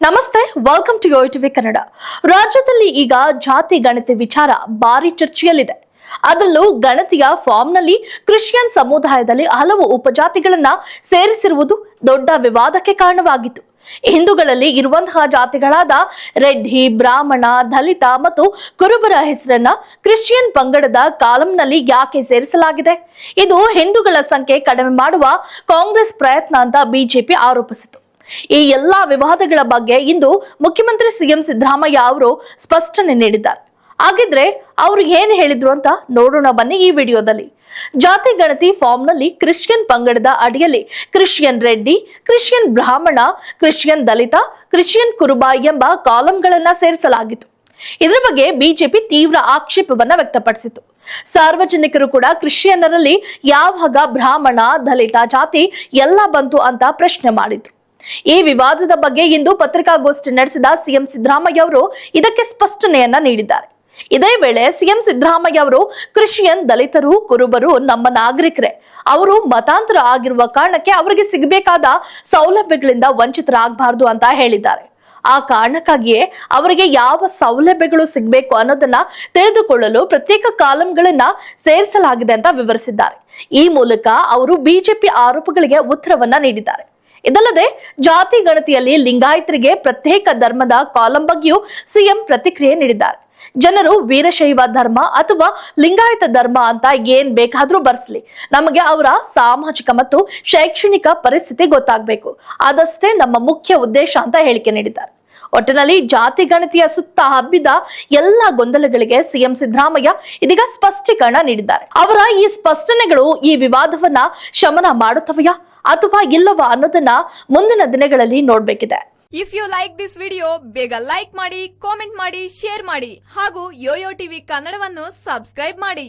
ನಮಸ್ತೆ welcome to Yoyo TV Kannada ರಾಜ್ಯದಲ್ಲಿ ಈಗ ಜಾತಿ ಗಣತಿ ವಿಚಾರ ಭಾರಿ ಚರ್ಚೆಯಲ್ಲಿದೆ. ಅದರಲ್ಲೂ ಗಣತಿಯ ಫಾರ್ಮ್ನಲ್ಲಿ ಕ್ರಿಶ್ಚಿಯನ್ ಸಮುದಾಯದಲ್ಲಿ ಹಲವು ಉಪಜಾತಿಗಳನ್ನ ಸೇರಿಸಿರುವುದು ದೊಡ್ಡ ವಿವಾದಕ್ಕೆ ಕಾರಣವಾಗಿತ್ತು. ಹಿಂದೂಗಳಲ್ಲಿ ಇರುವಂತಹ ಜಾತಿಗಳಾದ ರೆಡ್ಡಿ, ಬ್ರಾಹ್ಮಣ, ದಲಿತ ಮತ್ತು ಕುರುಬರ ಹೆಸರನ್ನ ಕ್ರಿಶ್ಚಿಯನ್ ಪಂಗಡದ ಕಾಲಂನಲ್ಲಿ ಯಾಕೆ ಸೇರಿಸಲಾಗಿದೆ? ಇದು ಹಿಂದೂಗಳ ಸಂಖ್ಯೆ ಕಡಿಮೆ ಮಾಡುವ ಕಾಂಗ್ರೆಸ್ ಪ್ರಯತ್ನ ಅಂತ ಬಿಜೆಪಿ ಆರೋಪಿಸಿತು. ಈ ಎಲ್ಲಾ ವಿವಾದಗಳ ಬಗ್ಗೆ ಇಂದು ಮುಖ್ಯಮಂತ್ರಿ ಸಿಎಂ ಸಿದ್ದರಾಮಯ್ಯ ಅವರು ಸ್ಪಷ್ಟನೆ ನೀಡಿದ್ದಾರೆ. ಹಾಗಿದ್ರೆ ಅವರು ಏನ್ ಹೇಳಿದ್ರು ಅಂತ ನೋಡೋಣ ಬನ್ನಿ ಈ ವಿಡಿಯೋದಲ್ಲಿ. ಜಾತಿ ಗಣತಿ ಫಾರ್ಮ್ನಲ್ಲಿ ಕ್ರಿಶ್ಚಿಯನ್ ಪಂಗಡದ ಅಡಿಯಲ್ಲಿ ಕ್ರಿಶ್ಚಿಯನ್ ರೆಡ್ಡಿ, ಕ್ರಿಶ್ಚಿಯನ್ ಬ್ರಾಹ್ಮಣ, ಕ್ರಿಶ್ಚಿಯನ್ ದಲಿತ, ಕ್ರಿಶ್ಚಿಯನ್ ಕುರುಬ ಎಂಬ ಕಾಲಂಗಳನ್ನ ಸೇರಿಸಲಾಗಿತ್ತು. ಇದರ ಬಗ್ಗೆ ಬಿಜೆಪಿ ತೀವ್ರ ಆಕ್ಷೇಪವನ್ನ ವ್ಯಕ್ತಪಡಿಸಿತು ಸಾರ್ವಜನಿಕರು ಕೂಡ ಕ್ರಿಶ್ಚಿಯನ್ನರಲ್ಲಿ ಯಾವಾಗ ಬ್ರಾಹ್ಮಣ, ದಲಿತ ಜಾತಿ ಎಲ್ಲ ಬಂತು ಅಂತ ಪ್ರಶ್ನೆ ಮಾಡಿದ್ರು. ಈ ವಿವಾದದ ಬಗ್ಗೆ ಇಂದು ಪತ್ರಿಕಾಗೋಷ್ಠಿ ನಡೆಸಿದ ಸಿಎಂ ಸಿದ್ದರಾಮಯ್ಯ ಅವರು ಇದಕ್ಕೆ ಸ್ಪಷ್ಟನೆಯನ್ನ ನೀಡಿದ್ದಾರೆ. ಇದೇ ವೇಳೆ ಸಿಎಂ ಸಿದ್ದರಾಮಯ್ಯ ಅವರು ಕ್ರಿಶ್ಚಿಯನ್ ದಲಿತರು ಕುರುಬರು ನಮ್ಮ ನಾಗರಿಕರೇ. ಅವರು ಮತಾಂತರ ಆಗಿರುವ ಕಾರಣಕ್ಕೆ ಅವರಿಗೆ ಸಿಗಬೇಕಾದ ಸೌಲಭ್ಯಗಳಿಂದ ವಂಚಿತರಾಗಬಾರದು ಅಂತ ಹೇಳಿದ್ದಾರೆ. ಆ ಕಾರಣಕ್ಕಾಗಿಯೇ ಅವರಿಗೆ ಯಾವ ಸೌಲಭ್ಯಗಳು ಸಿಗಬೇಕು ಅನ್ನೋದನ್ನ ತಿಳಿದುಕೊಳ್ಳಲು ಪ್ರತ್ಯೇಕ ಕಾಲಂಗಳನ್ನ ಸೇರಿಸಲಾಗಿದೆ ಅಂತ ವಿವರಿಸಿದ್ದಾರೆ. ಈ ಮೂಲಕ ಅವರು ಬಿಜೆಪಿ ಆರೋಪಗಳಿಗೆ ಉತ್ತರವನ್ನ ನೀಡಿದ್ದಾರೆ. ಇದಲ್ಲದೆ ಜಾತಿ ಗಣತಿಯಲ್ಲಿ ಲಿಂಗಾಯತರಿಗೆ ಪ್ರತ್ಯೇಕ ಧರ್ಮದ ಕಾಲಂ ಬಗ್ಗೆಯೂ ಸಿಎಂ ಪ್ರತಿಕ್ರಿಯೆ ನೀಡಿದ್ದಾರೆ. ಜನರು ವೀರಶೈವ ಧರ್ಮ ಅಥವಾ ಲಿಂಗಾಯತ ಧರ್ಮ ಅಂತ ಏನ್ ಬೇಕಾದ್ರೂ ಬರ್ಸ್ಲಿ. ನಮಗೆ ಅವರ ಸಾಮಾಜಿಕ ಮತ್ತು ಶೈಕ್ಷಣಿಕ ಪರಿಸ್ಥಿತಿ ಗೊತ್ತಾಗಬೇಕು. ಅದಷ್ಟೇ ನಮ್ಮ ಮುಖ್ಯ ಉದ್ದೇಶ ಅಂತ ಹೇಳಿಕೆ ನೀಡಿದ್ದಾರೆ. ಒಟ್ಟಿನಲ್ಲಿ ಜಾತಿ ಗಣತಿಯ ಸುತ್ತ ಹಬ್ಬಿದ ಎಲ್ಲ ಗೊಂದಲಗಳಿಗೆ ಸಿಎಂ ಸಿದ್ದರಾಮಯ್ಯ ಇದೀಗ ಸ್ಪಷ್ಟೀಕರಣ ನೀಡಿದ್ದಾರೆ. ಅವರ ಈ ಸ್ಪಷ್ಟನೆಗಳು ಈ ವಿವಾದವನ್ನ ಶಮನ ಮಾಡುತ್ತವೆಯಾ? ಅಥವಾ ಇಲ್ಲವಾ ಅನ್ನೋದನ್ನ ಮುಂದಿನ ದಿನಗಳಲ್ಲಿ ನೋಡಬೇಕಿದೆ. If you like this video ಬೇಗ ಲೈಕ್ ಮಾಡಿ ಕಾಮೆಂಟ್ ಮಾಡಿ ಶೇರ್ ಮಾಡಿ ಹಾಗೂ ಯೋಯೋ ಟಿವಿ ಕನ್ನಡವನ್ನು ಸಬ್ಸ್ಕ್ರೈಬ್ ಮಾಡಿ.